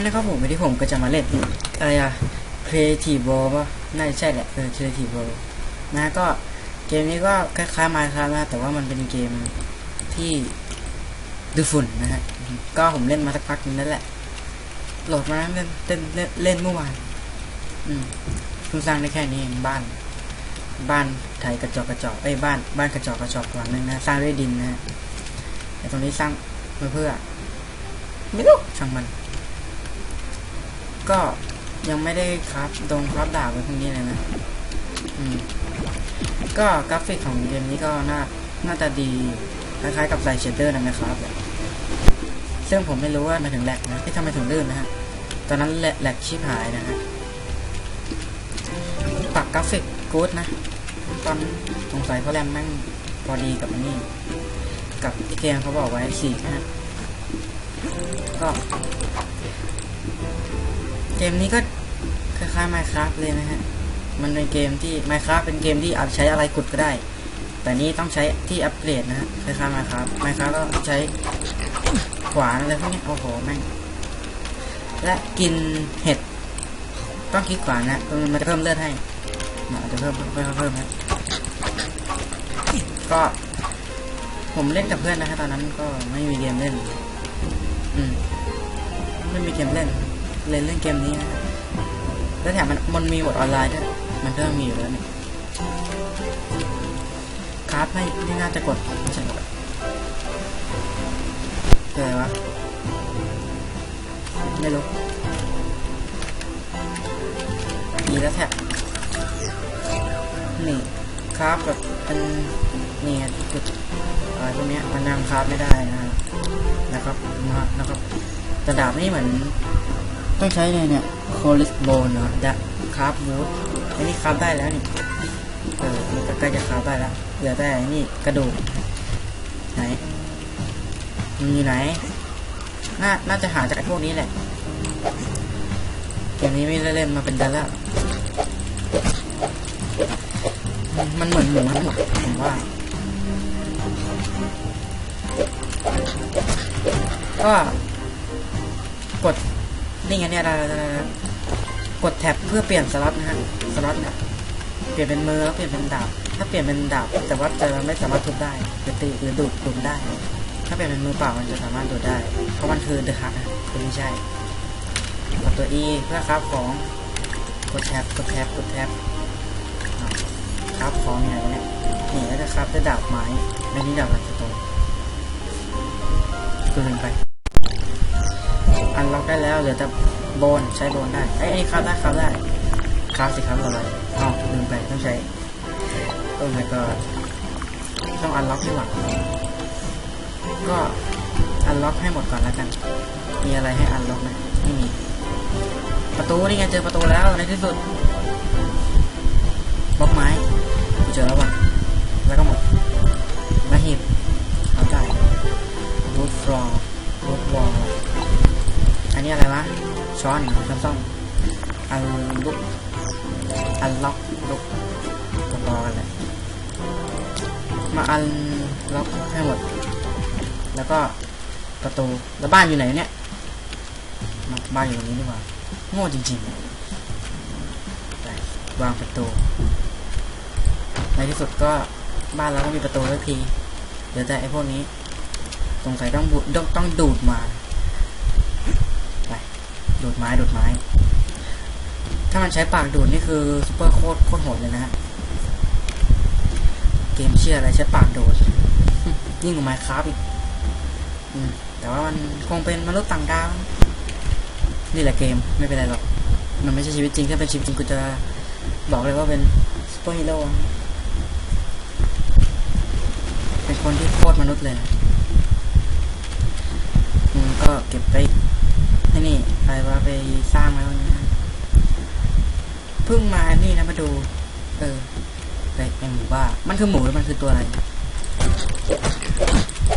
นี้นะครับผมวันนี้ผมก็จะมาเล่นอะไรอะ Creative World ป่ะน่าจะใช่แหละเออ Creative World นะก็เกมนี้ก็คล้ายๆ Minecraft นะแต่ว่ามันเป็นเกมที่ดูฝุ่นนะฮะก็ผมเล่นมาสักพักนึงนั่นแหละ โหลดมาเล่นเล่นเล่นเล่นเมื่อวานอืมเพิ่งสร้างได้แค่นี้เองบ้าน บ้านไทยกระจอกกระจอกเอ้บ้านบ้านกระจอกกระจอกหลังนึงนะสร้างด้วยดินนะฮะแต่ตรงนี้สร้างมาเพื่อ ไม่รู้ช่างมัน ก็ยังไม่ได้ครับตรงครับดาบไว้พวกนี้เลยนะอืมก็กราฟิกของเกมนี้ก็น่าน่าจะดีคล้ายๆกับไซเชเดอร์นะครับ ซึ่งผมไม่รู้ว่ามันถึงแหลกนะที่ทำไมถึงลื่นนะฮะตอนนั้นแหลกแหลกชิบหายนะฮะปรับกราฟิกกู๊ดนะ ตอนสงสัยเพราะแรมแม่งพอดีกับนนี่ กับที่เกมเขาบอกไว้สี่นะฮะก็ เกมนี้ก็คล้ายๆ Minecraft เลยนะฮะ มันเป็นเกมที่ Minecraft เป็นเกมที่อาจใช้อะไรขุดก็ได้ แต่นี้ต้องใช้ที่อัปเกรดนะฮะคล้ายๆ Minecraft Minecraft ก็ใช้ขวานอะไรพวกนี้โอ้โหแม่งและกินเห็ด ต้องคลิกขวานะมันจะเพิ่มเลือดให้มันจะเพิ่มเพิ่มเพิ่มเพิ่มนะก็ผมเล่นกับเพื่อนนะฮะตอนนั้นก็ไม่มีเกมเล่น อืม ไม่มีเกมเล่น เล่นเล่นเกมนี้นะแล้วแถมมันมันมีบทออนไลน์ด้วย มันก็มีอยู่แล้วนี่คราฟไม่ไม่น่าจะกดไม่ใช่หรอกเกิดอะไรวะ ไม่รู้มีแล้วแท็บนี่คราฟแบบเป็นเนี่ไงจุดอะไรพวกเนี้ยมันยังคราฟไม่ได้นะนะครับมานะครับแต่ดาบนี่เหมือน ต้องใช้เลยเนี่ยโคลิสโบนเนาะดะคราฟบูทอันนี้คราฟได้แล้วนี่เออมันก็ใกล้จะคราฟได้แล้วเหลือแต่อันนี่กระดูกไหนมันอยู่ไหนน่าน่าจะหาจากพวกนี้แหละเกมนี้ไม่ได้เล่นมาเป็นเดือนแล้วมันเหมือนหมูทั้งหมดผมว่าก็กด นี่ไงเนี่ยกดแท็บเพื่อเปลี่ยนสล็อตนะฮะสล็อตเนี่ยเปลี่ยนเป็นมือแล้วเปลี่ยนเป็นดาบ ถ้าเปลี่ยนเป็นดาบแต่ว่าจะไม่สามารถทุบได้หรือตีหรือดูดดูดได้ ถ้าเปลี่ยนเป็นมือเปล่ามันจะสามารถดูดได้ เพราะมันคือเดือะฮักคือไม่ใช่กดตัว E เพื่อครับของกดแท็บกดแท็บกดแท็บครับของยังไงเนี่ยนี่แล้วจะครับด้วยดาบไม้ในนี้ดาบอะไรตัวคือลืมไป อันล็อกได้แล้วเหลือแต่โบนใช้โบนได้ไอ้ยอันนี้ครับได้ครับได้ครับสิครับอะไรอ๋อลืมไปต้องใช้โอ้ my god ต้องอันล็อกที่หวังก็อันล็อกให้หมดก่อนแล้วกัน มีอะไรให้อันล็อกไหมไม่มีประตูนี่ไงเจอประตูแล้วในที่สุดบล็อกไม้กูเจอแล้วว่ะแล้วก็หมดมาหีบเอาได้ wood floor wood wall อั นนี้อะไรวะ ช้อนช้อนซ่อมอันลุกอันล็อกลุกก็พอกันเลยมาอันล็อกให้หมด แล้วก็ประตู แล้วบ้านอยู่ไหนเนี่ย บ้านอยู่ตรงนี้ดีกว่า โง่จริงๆวางประตู ในที่สุดก็บ้านเราก็มีประตูสักทีเดี๋ยวแต่ไอ้พวกนี้ สงสัยต้องบุต้องต้องดูดมา ดูดไม้ดูดไม้ ถ้ามันใช้ปากดูดนี่คือซุปเปอร์โคตรโคตรโหดเลยนะฮะเกมเชื่ออะไรใช้ปากดูดยิ่งกว่าไมค์ครับอีกแต่ว่ามันคงเป็นมนุษย์ต่างดาวนี่แหละเกมไม่เป็นไรหรอก มันไม่ใช่ชีวิตจริงถ้าเป็นชีวิตจริงกูจะบอกเลยว่าเป็นซุปเปอร์ฮีโร่เป็นคนที่โคตรมนุษย์เลยนะก็เก็บไป นี่ใครว่าไปสร้างแล้วนะเพิ่งมานี่นะมาดู เออไอ้ไอหมูบ้า มันคือหมูหรือมันคือตัวอะไร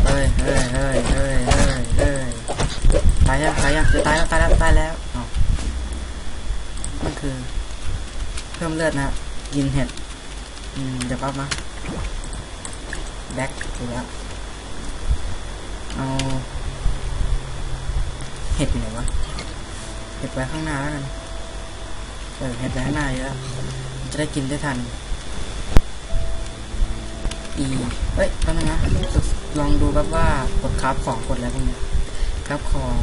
เฮ้ยเฮ้ยเฮ้ยเฮ้ยเฮ้ยเฮ้ยตายยังตายยังตายแล้วตายแล้วตายแล้วอ๋อมันคือ เพิ่มเลือดนะกินเห็ดอืมเดี๋ยวแป๊บนะแบ็คถูกแล้วเอา เห็ดอยู่ไหนวะ เห็ดไว้ข้างหน้าแล้วกันเออเห็ดไว้ข้างหน้าเยอะจะได้กินได้ทัน อีเอ้ยแป๊บนึงนะ ลองดูแบบว่ากดคราฟของกดอะไรพวกนี้ยคราฟของ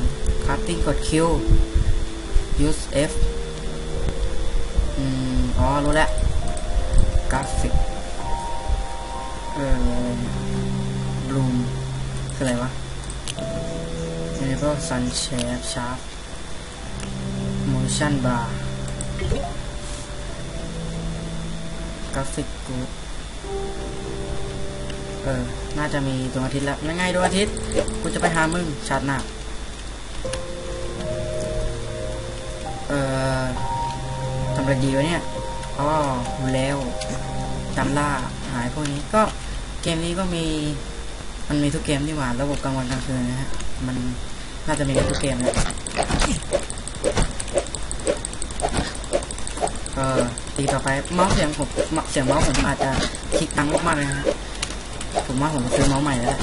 คราฟติ้งกด Q use F อืม อ๋อ รู้แล้วกราฟิก เอ่อบลูมคืออะไรวะ enable sun shade sharp motion bar กราฟิกกูเออ น่าจะมีดวงอาทิตย์แล้วยังไงดวงอาทิตย์ กูจะไปหามึงชาติหน้า เออทำอะไรดีวะเนี่ยอ๋อดูแล้วดันล่าหายพวกนี้ก็เกมนี้ก็มี มันมีทุกเกมที่หว่าระบบกลางวันกลางคืนนะฮะ มัน น่าจะมีกันทุกเกมแหละเออตีต่อไปเมาส์เสียงผมเสียงเมาส์ผมอาจจะคลิกตังมากๆเลยนะฮะผมว่าผมซื้อเมาส์ใหม่แล้ว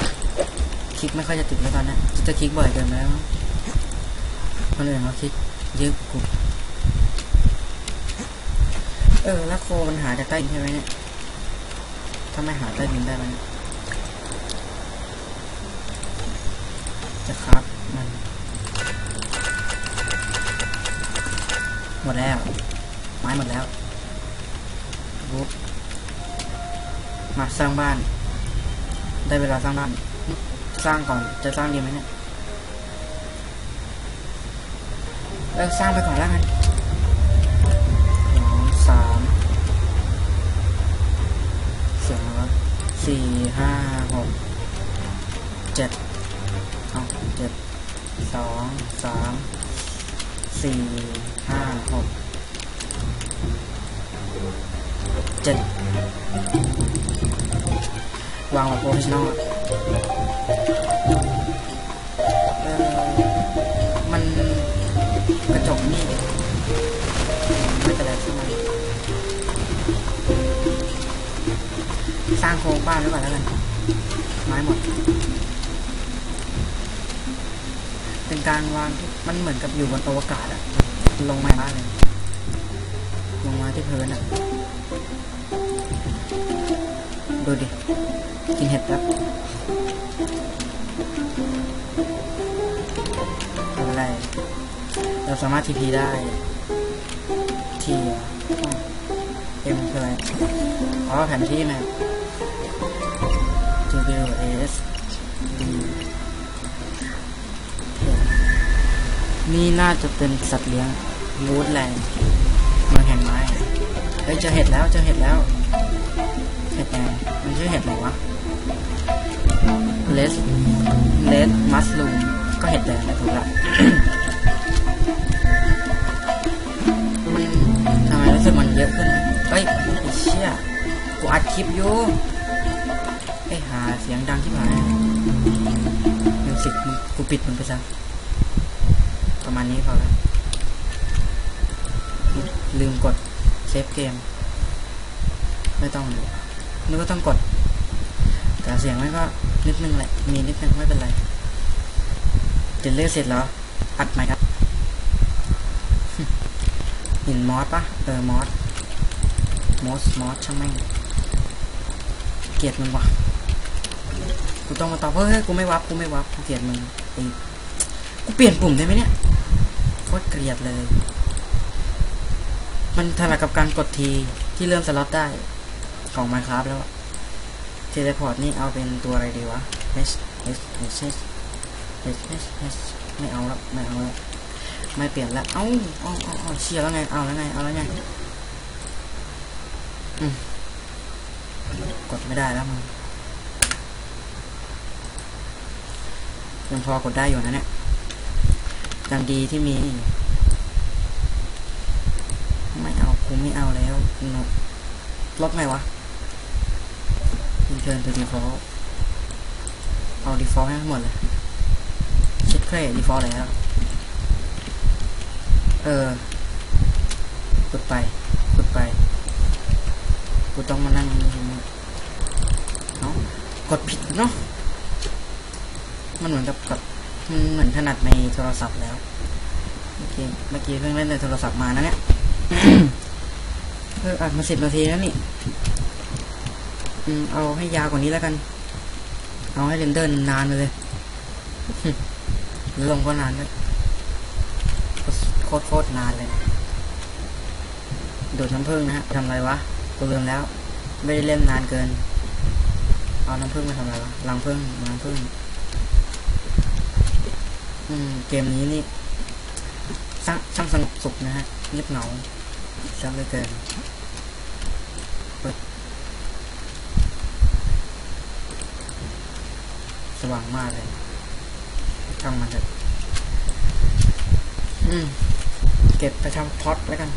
คลิกไม่ค่อยจะติดแล้วตอนนี้จะคลิกบ่อยเกินไปแล้วคนอื่นเขาคลิกเยอะกูเออแล้วโคมันหาจากใต้ดินใช่ไหมเนี่ยถ้าไม่หาใต้ดินได้ไหมจะครับ หมดแล้ว ไม้หมดแล้วบุ๊บมาสร้างบ้าน ได้เวลาสร้างบ้าน สร้างก่อนจะสร้างดีไหมเนี่ยเออสร้างไปก่อนแล้วกันสองสามสองสี่ห้าหกเจ็ดเอาเจ็ดสองสาม สี่ห้าหกเจ็ดวางแบบโปรเฟชชั่นอลมันกระจกนี่ไม่เป็นไรใช่ไหมสร้างโครงบ้านไว้ก่อนแล้วกันไม้หมด เป็นการวางที่ มันเหมือนกับอยู่บนอวกาศอะลงมาบ้านเลยลงมาที่พื้นอะดูดิ กินเห็ดแป๊บทำอะไร เราสามารถทีพีได้ ทีเอ็มคืออะไรอ๋อแผนที่แมป W S D นี่น่าจะเป็นสัตว์เลี้ยงวูดแลนด์มืองแห่งไม้เฮ้ยเจอเห็ดแล้วเจอเห็ดแล้ว เห็ดแดงมันชื่อเห็ดอะไรวะเลสเลสมัสลูมก็เห็ดแดงแหละถูกละทำไมรู้สึกมันเยอะขึ้นเฮ้ยไอ้เชี่ยกูอัดคลิปอยู่ไอ้หาเสียงดังที่หายมิวสิกกูปิดมันไปซะ มาณนี้พอแล้ว ลืมกดเซฟเกม ไม่ต้องเลยนึกว่าต้องกด แต่เสียงมันก็นิดนึงแหละ มีนิดนึงไม่เป็นไรเดี๋ยวเลือกเสร็จแล้ว อัดไหมครับหินมอสปะเออมอสมอสมอสช่างแม่งเกลียดมึงวะกูต้องมาตอบเฮ้ยกูไม่วับกูไม่วับกูเกลียดมึงกูเปลี่ยนปุ่มได้ไหมเนี่ย โคตรเกลียดเลย มันถนัดกับการกดทีที่เริ่มสล็อตได้ของ Minecraft แล้วเทเลพอร์ตนี่เอาเป็นตัวอะไรดีวะ H H H H H H H ไม่เอาล้วไม่เอาล้วไม่เปลี่ยนล้วเอ้าเอ้าเอ้าเอ้าเชียร์แล้วไง เอาแล้วไง เอาแล้วไงอืมกดไม่ได้แล้วมึงยังพอกดได้อยู่นะเนี่ย ยังดีที่มี ไม่เอากูไม่เอาแล้วนลบไงวะ Return to default เอา default ให้ทั้งหมดเลยเช็ดเครด default แล้ว เออกดไปกดไปกูต้องมานั่งนี้เอากดผิดเนาะมันเหมือนกับกับ เหมือนถนัดในโทรศัพท์แล้วโอเคเกมเมื่อกี้เพิ่งเล่นในโทรศัพท์มานะเนี่ยเอออัดมาสิบนาทีแล้วนี่อืมเอาให้ยาวกว่านี้แล้วกัน เอาให้เรนเดอร์นานไปเลยลงก็นานเลยโคตรโคตรนานเลยดูดน้ำผึ้งนะฮะทำอะไรวะกูลืมแล้ว ไม่ได้เล่นนานเกิน เอาน้ำผึ้งมาทำอะไรวะรังผึ้งรังผึ้ง เกมนี้นี่ช่างช่างสนุกสุขนะฮะเงียบเหงาชอบเลยเกินสว่างมากเลยช่างมันเถอะอืม เก็บไปทำท็อตแล้วกัน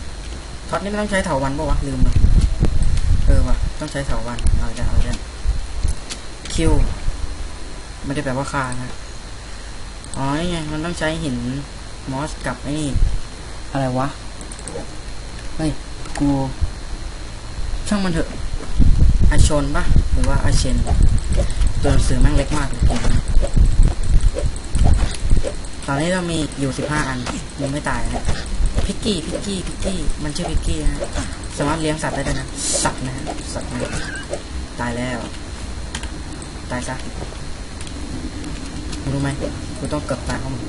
ท็อตนี่ไม่ต้องใช้เถาวันปะวะ ลืมเลยเออวะต้องใช้เถาวันเอาจะเอาจะคิว ไม่ได้แปลว่าคานะ อ๋อนี่ไง มันต้องใช้หินมอสกับไอ้นี่ อะไรวะ เฮ้ย กู ช่างมันเถอะ อาชนปะหรือว่าอาเชน ตัวหนังสือแม่งเล็กมากเลยตอนนี้เรามีอยู่สิบห้าอันยังไม่ตายนะพิกกี้พิกกี้พิกกี้มันชื่อพิกกี้นะสามารถเลี้ยงสัตว์ได้ด้วยนะ สัตว์นะสัตว์นะตายแล้ว ตายซะ รู้ไหมกูต้องเกือบตายเพรามึง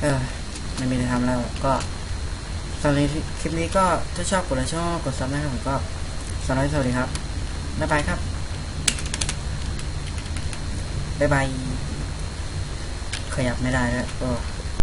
เออไม่มีอะไรทำแล้วก็สำหรับคลิปนี้ก็ถ้าชอบกดไลค์ชอบกดซับนะครับผมก็สำหรับสวัสดีครับบ๊ายบายครับบ๊ายบายขยับไม่ได้แล้วก็